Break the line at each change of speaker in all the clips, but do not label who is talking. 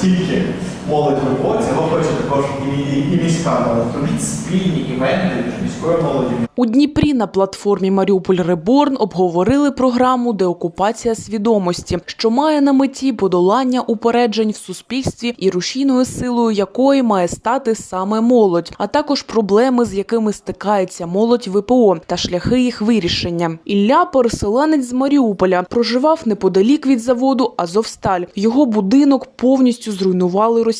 тільки молодь ВПО, цього хоче також і, і, і міська молодь. Робіть спільні івенти між молоді.
У Дніпрі на платформі Маріуполь Реборн обговорили програму Деокупація свідомості, що має на меті подолання упереджень в суспільстві і рушійною силою якої має стати саме молодь, а також проблеми, з якими стикається молодь ВПО та шляхи їх вирішення. Ілля, переселенець з Маріуполя, проживав неподалік від заводу Азовсталь. Його будинок повністю зруйнували росіяни.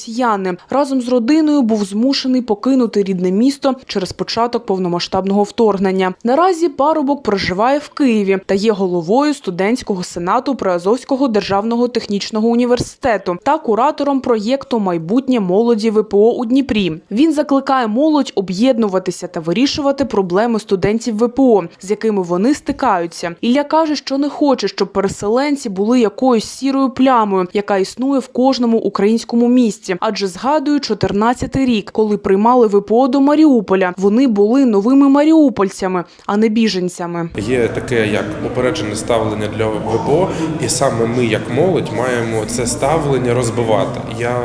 Разом з родиною був змушений покинути рідне місто через початок повномасштабного вторгнення. Наразі парубок проживає в Києві та є головою студентського сенату Приазовського державного технічного університету та куратором проєкту Майбутнє молоді ВПО у Дніпрі. Він закликає молодь об'єднуватися та вирішувати проблеми студентів ВПО, з якими вони стикаються. Ілля каже, що не хоче, щоб переселенці були якоюсь сірою плямою, яка існує в кожному українському місті. Адже згадую 14-й рік, коли приймали ВПО до Маріуполя. Вони були новими маріупольцями, а не біженцями.
Є таке як упереджене ставлення для ВПО, і саме ми, як молодь, маємо це ставлення розбивати. Я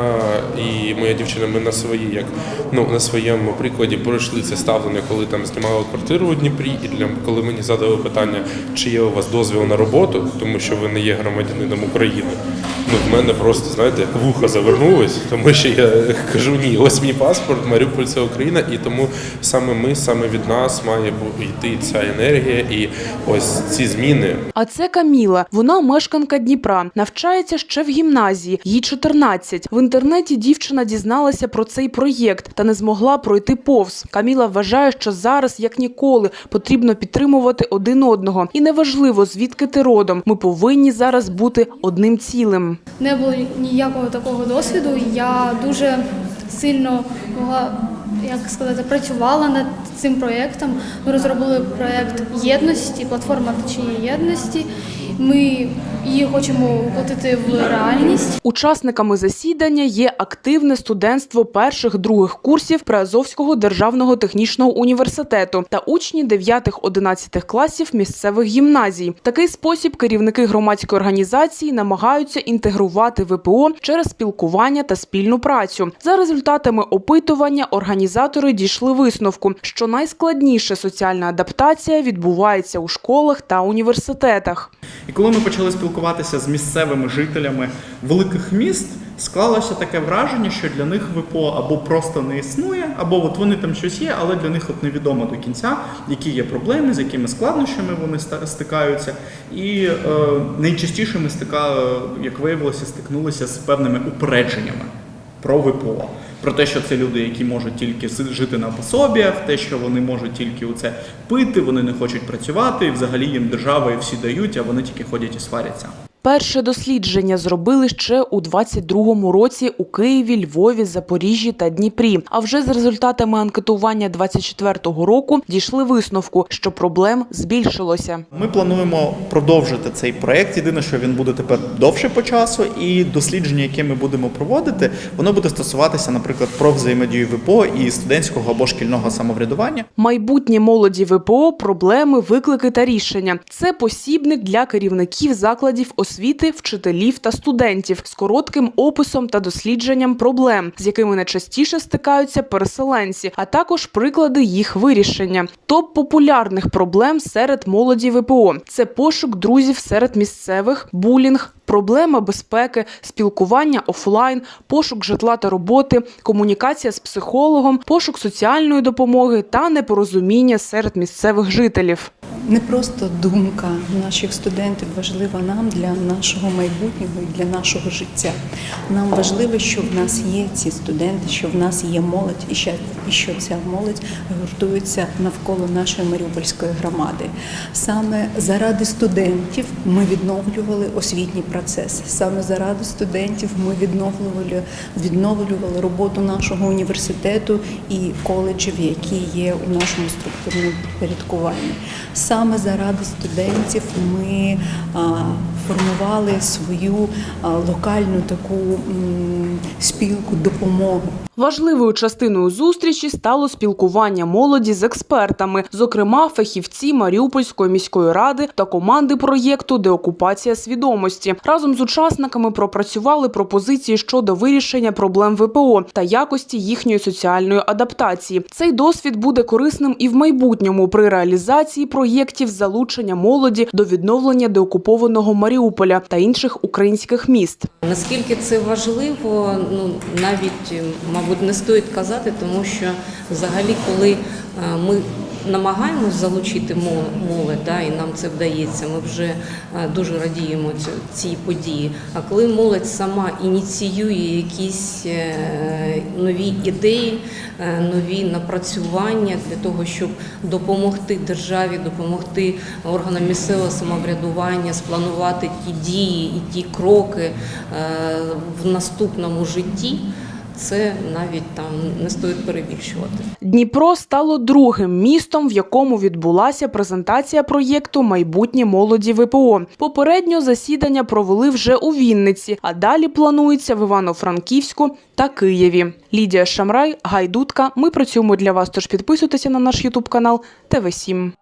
і моя дівчина, ми на свої, як ну на своєму прикладі пройшли це ставлення, коли там знімали квартиру у Дніпрі, і для коли мені задали питання, чи є у вас дозвіл на роботу, тому що ви не є громадянином України. Ну в мене просто знаєте, вуха завернулось, тому що я кажу ні, ось мій паспорт, Маріуполь це Україна, і тому саме ми, саме від нас має йти ця енергія і ось ці зміни.
А це Каміла. Вона мешканка Дніпра, навчається ще в гімназії. Їй 14. В інтернеті дівчина дізналася про цей проєкт та не змогла пройти повз. Каміла вважає, що зараз, як ніколи, потрібно підтримувати один одного. І неважливо, звідки ти родом. Ми повинні зараз бути одним цілим.
Не було ніякого такого досвіду. Я дуже сильно могла, як сказати, працювала над цим проєктом. Ми розробили проєкт єдності, платформа течії єдності. Ми її хочемо воплотити в реальність.
Учасниками засідання є активне студентство перших других курсів Приазовського державного технічного університету та учні 9-11 класів місцевих гімназій. Такий спосіб керівники громадської організації намагаються інтегрувати ВПО через спілкування та спільну працю. За результатами опитування організатори дійшли висновку, що найскладніша соціальна адаптація відбувається у школах та університетах.
І коли ми почали спілкуватися з місцевими жителями великих міст, склалося таке враження, що для них ВПО або просто не існує, або от вони там щось є, але для них от невідомо до кінця, які є проблеми, з якими складнощами вони стикаються. І е, найчастіше ми стика, як виявилося, стикнулися з певними упередженнями про ВПО. Про те, що це люди, які можуть тільки жити на пособіях, те, що вони можуть тільки у це пити, вони не хочуть працювати, і взагалі їм держава і всі дають, а вони тільки ходять і сваряться.
Перше дослідження зробили ще у 22-му році у Києві, Львові, Запоріжжі та Дніпрі. А вже з результатами анкетування 24-го року дійшли висновку, що проблем збільшилося.
Ми плануємо продовжити цей проект. Єдине, що він буде тепер довше по часу, і дослідження, яке ми будемо проводити, воно буде стосуватися, наприклад, про взаємодію ВПО і студентського або шкільного самоврядування.
Майбутнє молоді ВПО, проблеми, виклики та рішення. Це посібник для керівників закладів освіти, вчителів та студентів з коротким описом та дослідженням проблем, з якими найчастіше стикаються переселенці, а також приклади їх вирішення. Топ популярних проблем серед молоді ВПО це пошук друзів серед місцевих, булінг. Проблема безпеки, спілкування офлайн, пошук житла та роботи, комунікація з психологом, пошук соціальної допомоги та непорозуміння серед місцевих жителів.
Не просто думка наших студентів важлива нам для нашого майбутнього і для нашого життя. Нам важливо, що в нас є ці студенти, що в нас є молодь, і що, ця молодь гуртується навколо нашої Маріупольської громади. Саме заради студентів ми відновлювали освітній процес. Саме заради студентів ми відновлювали, відновлювали роботу нашого університету і коледжів, які є у нашому структурному підпорядкуванні. Саме заради студентів ми сформували свою локальну таку спілку допомоги.
Важливою частиною зустрічі стало спілкування молоді з експертами, зокрема фахівці Маріупольської міської ради та команди проєкту Деокупація свідомості. Разом з учасниками пропрацювали пропозиції щодо вирішення проблем ВПО та якості їхньої соціальної адаптації. Цей досвід буде корисним і в майбутньому при реалізації проєктів залучення молоді до відновлення деокупованого Маріуполя та інших українських міст.
Наскільки це важливо, ну навіть мабуть не стоїть казати, тому що взагалі, коли е, ми намагаємось залучити молодь, да, і нам це вдається, ми вже е, дуже радіємо цій події. А коли молодь сама ініціює якісь е, нові ідеї, е, нові напрацювання для того, щоб допомогти державі, допомогти органам місцевого самоврядування, спланувати ті дії і ті кроки в наступному житті, це навіть там не стоїть перебільшувати.
Дніпро стало другим містом, в якому відбулася презентація проєкту Майбутнє молоді ВПО. Попередньо засідання провели вже у Вінниці, а далі планується в Івано-Франківську та Києві. Лідія Шамрай, Гайдутка. Ми працюємо для вас. Тож підписуйтеся на наш Ютуб канал ТВ 7